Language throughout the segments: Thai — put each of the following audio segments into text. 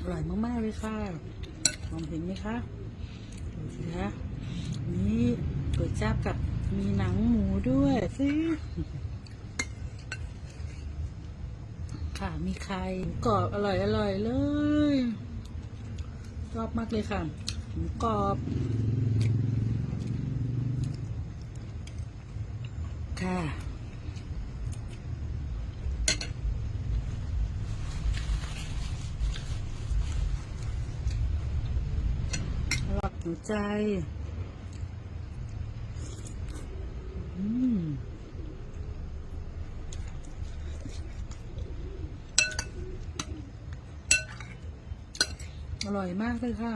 อร่อยมากๆเลยค่ะมองเห็นไหมคะดูสิคะนี่ก๋วยจั๊บกับมีหนังหมูด้วยสิค่ะมีไข่กรอบอร่อยอร่อยๆเลยชอบมากเลยค่ะหมูกรอบ ค่ะ หัวใจอืมอร่อยมากเลยค่ะ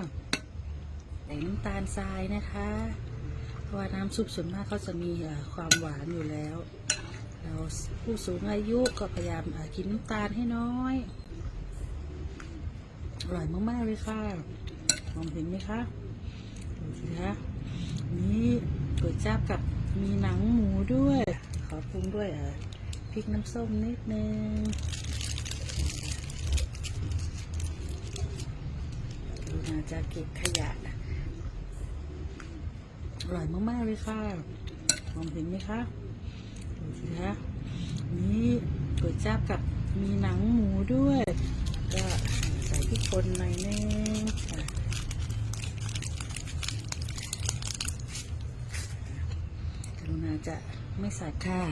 ใส่น้ำตาลทรายนะคะ เพราะว่าน้ำซุปส่วนมากเขาจะมีความหวานอยู่แล้ว เราผู้สูงอายุก็พยายามกินน้ำตาลให้น้อย อร่อยมาก ๆ เลยค่ะ มองเห็นไหมคะะนี่ก๋วยจั๊บกับมีหนังหมูด้วย ขอปรุงด้วยเอ่อพริกน้ำส้มนิดนึงดูนาจะเก็บขยะอร่อยมาก ๆ เลยค่ะมองเห็นไหมคะดูสิคะนี่ก๋วยจั๊บกับมีหนังหมูด้วย ก็ใส่พริกป่นหน่อยนึงค่ะ กรุณา จะไม่ใส่ค่ะ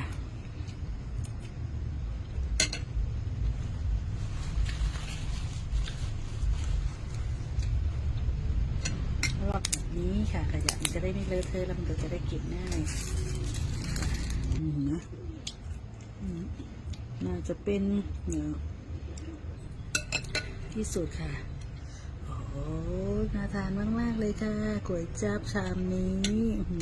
ลอกแบบนี้ค่ะขยะมันจะได้ไม่เลอะเทอะแล้วมันก็จะได้เก็บง่ายนะน่าจะเป็นเนื้อที่สุดค่ะ โอ้น่าทานมาก ๆ เลยค่ะก๋วยจับชามนี้อื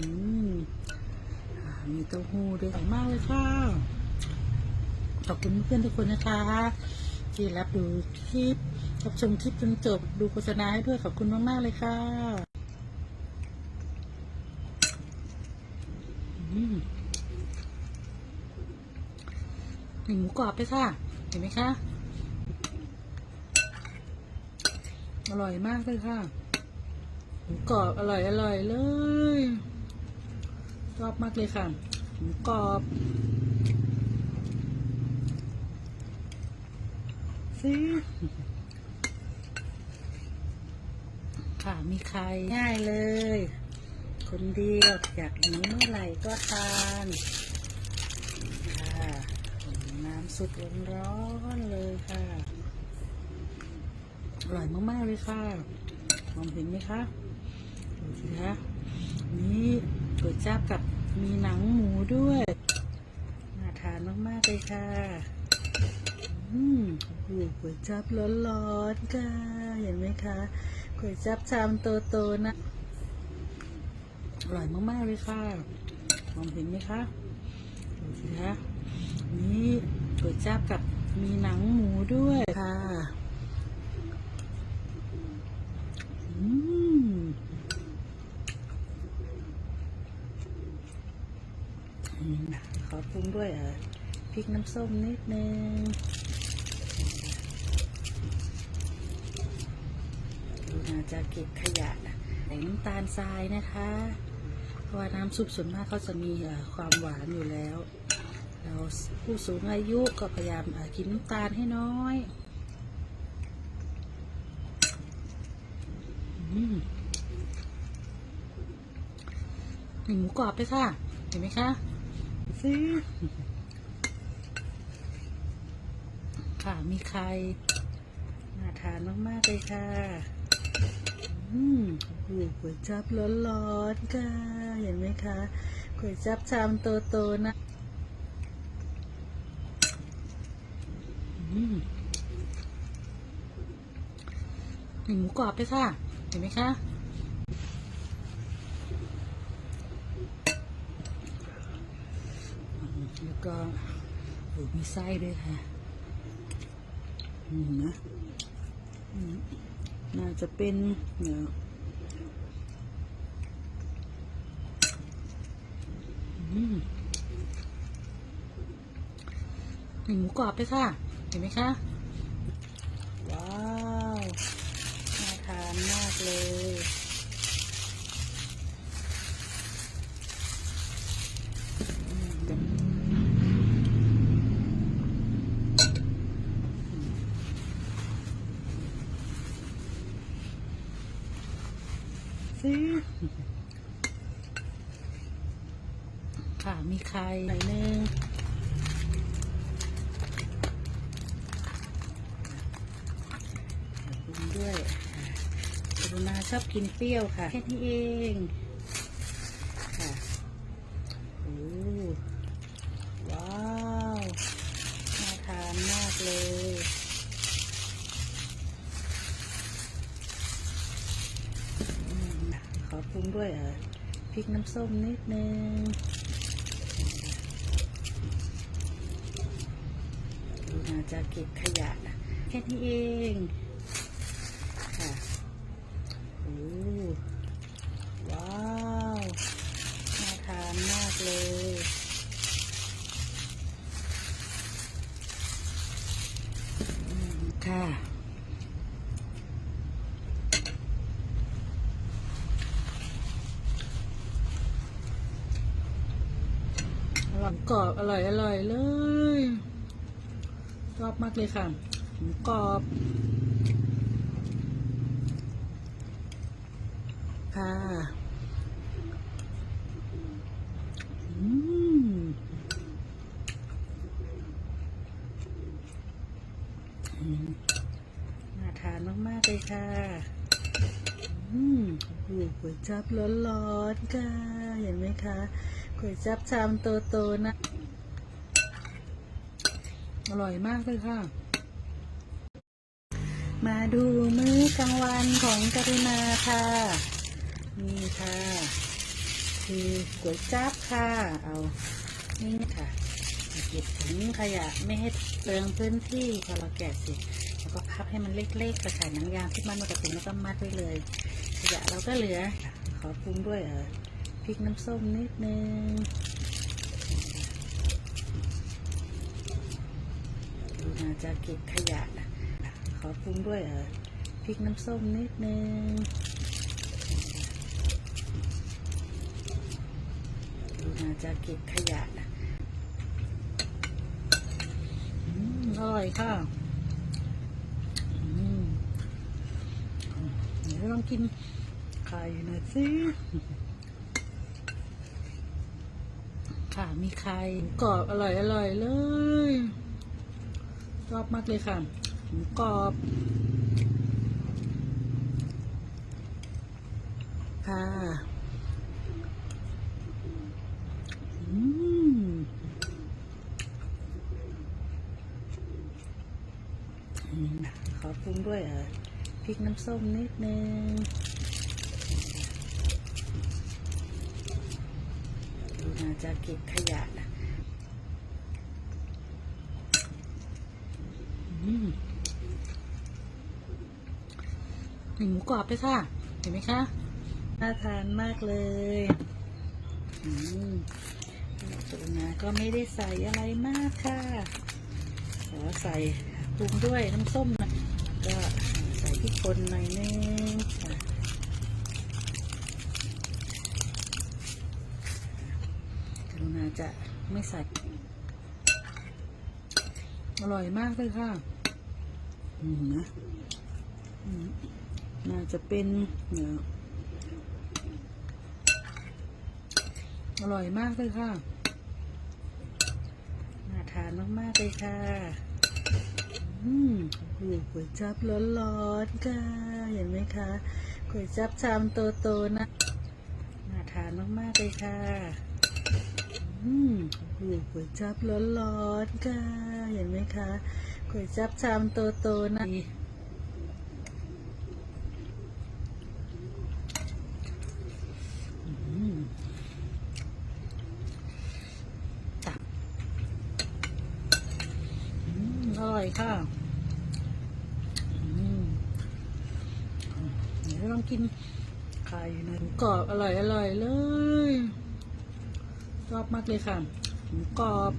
มีเต้าหู้ด้วยอร่อยมากเลยค่ะขอบคุณเพื่อนทุกคนนะคะ ที่รับดูคลิปรับชมคลิปจนจบดูโฆษณาให้ด้วยขอบคุณมาก ๆ เลยค่ะอืมมีหมูกรอบด้วยค่ะ เห็นไหมคะอร่อยมากเลยค่ะ หมูกรอบอร่อยอร่อยเลย ชอบมากเลยค่ะหมูกรอบซิค่ะมีใครง่ายเลย คนเดียวอยากหิวเมื่อไหร่ก็ทานค่ะน้ำสุดร้อนเลยค่ะอร่อยมากๆเลยค่ะมองเห็นไหมคะดูสิคะนี่ ก๋วยจั๊บกับมีหนังหมูด้วยน่าทานมากๆเลยค่ะ อืมโอ้ก๋วยจั๊บร้อนๆค่ะ เห็นไหมคะก๋วยจั๊บชามโตๆนะอร่อยมากๆเลยค่ะมองเห็นไหมคะดูสิคะนี่ก๋วยจั๊บกับมีหนังหมูด้วยค่ะ อืม อืมขอ ปรุงด้วยเออพริกน้ำส้มนิดนึงดูนาจะเก็บขยะใส่น้ำตาลทรายนะคะ เพราะว่าน้ำซุปส่วนมากเขาจะมีความหวานอยู่แล้ว เราผู้สูงอายุก็พยายามกินน้ำตาลให้น้อยหมูกรอบด้วยค่ะ เห็นไหมคะ ซิค่ะมีไข่น่าทานมาก ๆ เลยค่ะ อืมโอ้โหก๋วยจับร้อนๆค่ะ เห็นไหมคะก๋วยจับชามโตๆนะอืมมีหมูกรอบด้วยค่ะ เห็นไหมคะ แล้วก็โอ้มีไส้ด้วยค่ะนะน่าจะเป็นเนื้อหมูกรอบด้วยค่ะ เห็นไหมคะ ว้าว น่าทานมากเลยอืมเดี๋ยว ซิค่ะมีใครหน่อยนึงปรุงด้วยกรุณาชอบกินเปรี้ยวค่ะ แค่นี้เอง ค่ะโอ้ว้าว น่าทานมากเลยอืมขอปรุง ด้วยพริกน้ำส้มนิดนึงกรุณาจะเก็บขยะนะแค่นี้เองค่ะโอ้ว้าวน่าทานมากเลยค่ะ อร่อย กรอบอร่อยอร่อยเลย ชอบมากเลยค่ะหมูกรอบ ค่ะอืมอืมน่าทานมาก ๆ เลยค่ะ อืมหก๋วยจับร้อนๆค่ะ เห็นไหมคะ ก๋วยจับชามโตๆนะ อร่อยมากเลยค่ะ มาดูมื้อกลางวันของกรุณาค่ะ นี่ค่ะ คือก๋วยจับค่ะ เอานี่ค่ะเก็บถุงขยะไม่ให้เปลืองพื้นที่พอเราแกะเสร็จแล้วก็พับให้มันเล็กๆกระใส่หนังยางที่มันมากับถุงแล้วก็มัดไว้เลยขยะเราก็เหลือขอปรุงด้วยเออ พริกน้ำส้มนิดนึง ดูนาจะเก็บขยะนะขอปรุงด้วยเออพริกน้ำส้มนิดนึง ดูนาจะเก็บขยะนะอร่อยค่ะเดี๋ยวลองกินไข่หน่อยสิค่ะ มีไข่กรอบอร่อยอร่อยเลยชอบมากเลยค่ะหมูกรอบค่ะขอปรุงด้วยพริกน้ำส้มนิดนึงดูน่า จะเก็บขยะนะอืมหมูกรอบด้วยค่ะ เห็นไหมคะ น่าทานมากเลยอืมสูตรนะก็ไม่ได้ใส่อะไรมากค่ะ ขอใส่ปรุงด้วยน้ำส้มนะ ก็ใส่พริกป่นหน่อยนึง ค่ะกรุณาจะไม่ใส่ อร่อยมากเลยค่ะอืมนะอืมน่าจะเป็นเนื้ออร่อยมากเลยค่ะ น่าทานมากๆเลยค่ะ อืมโอ้โหก๋วยจับร้อนๆค่ะ เห็นไหมคะก๋วยจับชามโตๆนะ น่าทานมากๆเลยค่ะ อืมอ้โหก๋วยจับร้อนๆค่ะ เห็นไหมคะก๋วยจับชามโตๆนะอืมตับอืมอร่อยค่ะอืมเดี๋ยวลองกินไข่น่อยหมูกรอบอร่อยอร่อยเลย ชอบมากเลยค่ะหมูกรอบ